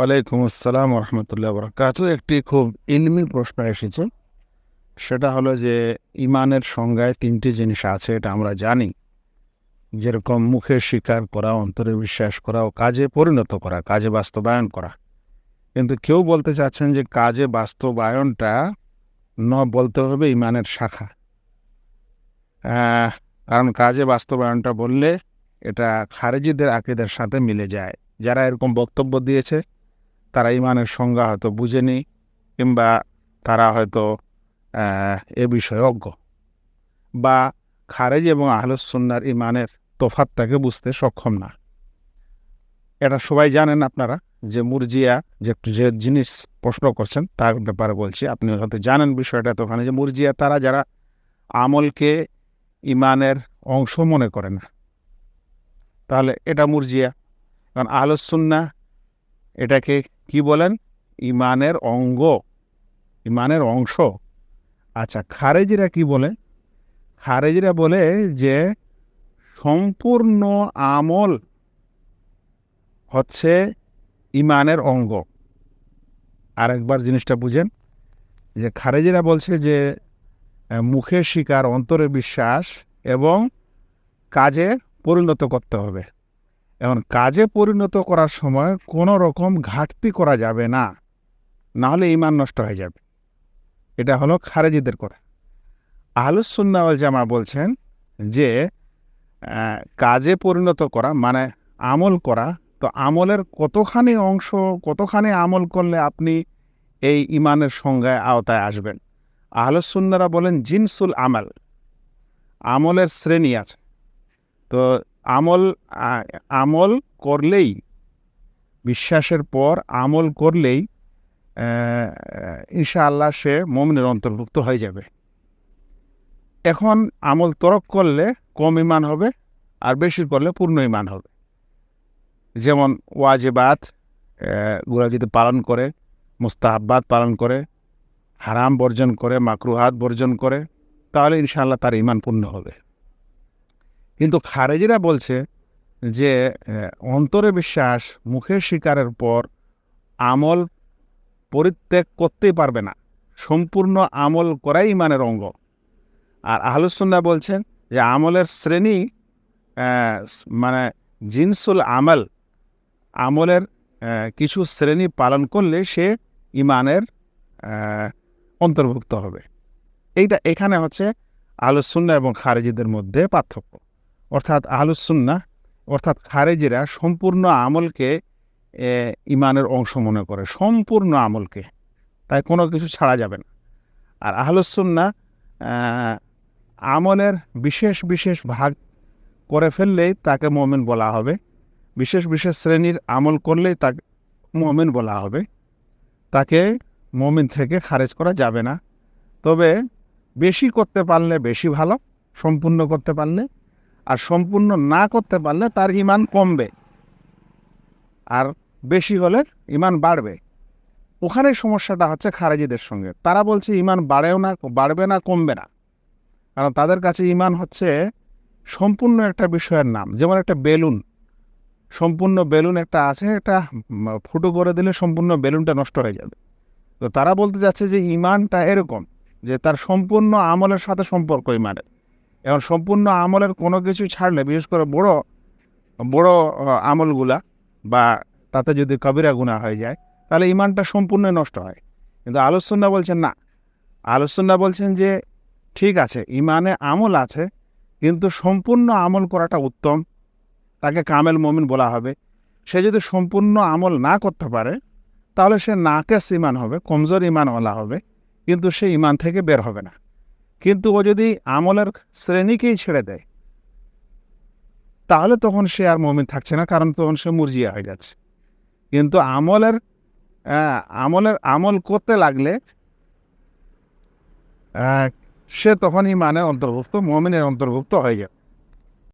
ওয়ালাইকুম আসসালাম রহমতুল্লাহ বরকাত। একটি খুব ইলমি প্রশ্ন এসেছে। সেটা হলো যে, ইমানের সংজ্ঞায় তিনটি জিনিস আছে, এটা আমরা জানি। যেরকম মুখে স্বীকার করা, অন্তরে বিশ্বাস করা ও কাজে পরিণত করা, কাজে বাস্তবায়ন করা। কিন্তু কেউ বলতে চাচ্ছেন যে, কাজে বাস্তবায়নটা ন বলতে হবে ইমানের শাখা। কারণ কাজে বাস্তবায়নটা বললে এটা খারেজিদের আকিদের সাথে মিলে যায়। যারা এরকম বক্তব্য দিয়েছে তারা ইমানের সংজ্ঞা হয়তো বুঝেনি কিংবা তারা হয়তো এ বিষয়ে অজ্ঞ। বা খারেজ এবং আহলুসুন্নার ইমানের তোফাতটাকে বুঝতে সক্ষম না। এটা সবাই জানেন আপনারা যে মুরজিয়া যে যে জিনিস প্রশ্ন করছেন তার ব্যাপারে বলছি। আপনি হয়তো জানেন বিষয়টা তো ওখানে যে মুরজিয়া তারা যারা আমলকে ইমানের অংশ মনে করে না। তাহলে এটা মুরজিয়া। কারণ আহলুসুন্না এটাকে কি বলেন? ইমানের অঙ্গ, ইমানের অংশ। আচ্ছা খারেজিরা কি বলে? খারেজিরা বলে যে সম্পূর্ণ আমল হচ্ছে ইমানের অঙ্গ। আরেকবার জিনিসটা বুঝেন। যে খারেজিরা বলছে যে মুখে স্বীকার অন্তরে বিশ্বাস এবং কাজে পরিণত করতে হবে। এখন কাজে পরিণত করার সময় কোনো রকম ঘাটতি করা যাবে না। না হলে ইমান নষ্ট হয়ে যাবে। এটা হলো খারেজিদের কথা। আহলুসুন্না ওয়াল জামা বলছেন যে কাজে পরিণত করা মানে আমল করা, তো আমলের কতখানি অংশ, কতখানি আমল করলে আপনি এই ইমানের সংজ্ঞায় আওতায় আসবেন? আহলুসুন্নারা বলেন জিনসুল আমাল, আমলের শ্রেণি আছে। তো আমল আমল করলেই, বিশ্বাসের পর আমল করলেই ইনশাআল্লাহ সে মমিনের অন্তর্ভুক্ত হয়ে যাবে। এখন আমল তরক করলে কম ইমান হবে, আর বেশি করলে পূর্ণ ইমান হবে। যেমন ওয়াজেবাতগুলা যদি পালন করে, মুস্তাহাব্বাত পালন করে, হারাম বর্জন করে, মাকরুহাত বর্জন করে, তাহলে ইনশাআল্লাহ তার ইমান পূর্ণ হবে। কিন্তু খারেজিরা বলছে যে অন্তরে বিশ্বাস, মুখের শিকারের পর আমল পরিত্যাগ করতেই পারবে না। সম্পূর্ণ আমল করাই ইমানের অঙ্গ। আর আহলুসুন্না বলছেন যে, আমলের শ্রেণি মানে জিনসুল আমল, আমলের কিছু শ্রেণি পালন করলে সে ইমানের অন্তর্ভুক্ত হবে। এইটা এখানে হচ্ছে আহলুসুন্না এবং খারেজিদের মধ্যে পার্থক্য। অর্থাৎ আহলুসুন্না অর্থাৎ খারেজিরা সম্পূর্ণ আমলকে ইমানের অংশ মনে করে, সম্পূর্ণ আমলকে। তাই কোনো কিছু ছাড়া যাবে না। আর আহলুসুন্না আমলের বিশেষ বিশেষ ভাগ করে ফেললেই তাকে মমিন বলা হবে। বিশেষ বিশেষ শ্রেণির আমল করলেই তাকে, মমিন বলা হবে। তাকে মমিন থেকে খারেজ করা যাবে না। তবে বেশি করতে পারলে বেশি ভালো, সম্পূর্ণ করতে পারলে আর সম্পূর্ণ না করতে পারলে তার ইমান কমবে। আর বেশি হলে ইমান বাড়বে। ওখানে সমস্যাটা হচ্ছে খারেজিদের সঙ্গে। তারা বলছে, ইমান বাড়েও না, বাড়বে না, কমবে না। কারণ তাদের কাছে ইমান হচ্ছে সম্পূর্ণ একটা বিষয়ের নাম। যেমন একটা বেলুন। সম্পূর্ণ বেলুন একটা আছে একটা ফুটো করে দিলে সম্পূর্ণ বেলুনটা নষ্ট হয়ে যাবে। তো তারা বলতে যাচ্ছে যে, ইমানটা এরকম যে, তার সম্পূর্ণ আমলের সাথে সম্পর্ক ইমানের। এখন সম্পূর্ণ আমলের কোনো কিছু ছাড়লে, বিশেষ করে বড় বড় আমলগুলা বা তাতে যদি কবিরা গুণা হয়ে যায়, তাহলে ইমানটা সম্পূর্ণ নষ্ট হয়। কিন্তু আলোচনা বলছেন না। আলোচনা বলছেন যে, ঠিক আছে ইমানে আমল আছে, কিন্তু সম্পূর্ণ আমল করাটা উত্তম। তাকে কামেল মমিন বলা হবে। সে যদি সম্পূর্ণ আমল না করতে পারে, তাহলে সে নাকেস ইমান হবে, কমজোর ইমান বলা হবে, কিন্তু সে ইমান থেকে বের হবে না। কিন্তু ও যদি আমলের শ্রেণীকেই ছেড়ে দেয়, তাহলে তখন সে আর মমিন থাকছে না, কারণ তখন সে মুরজিয়া হয়ে যাচ্ছে। কিন্তু আমলের আমলের আমল করতে লাগলে সে তখন ইমানের অন্তর্ভুক্ত, মমিনের অন্তর্ভুক্ত হয়ে যাবে।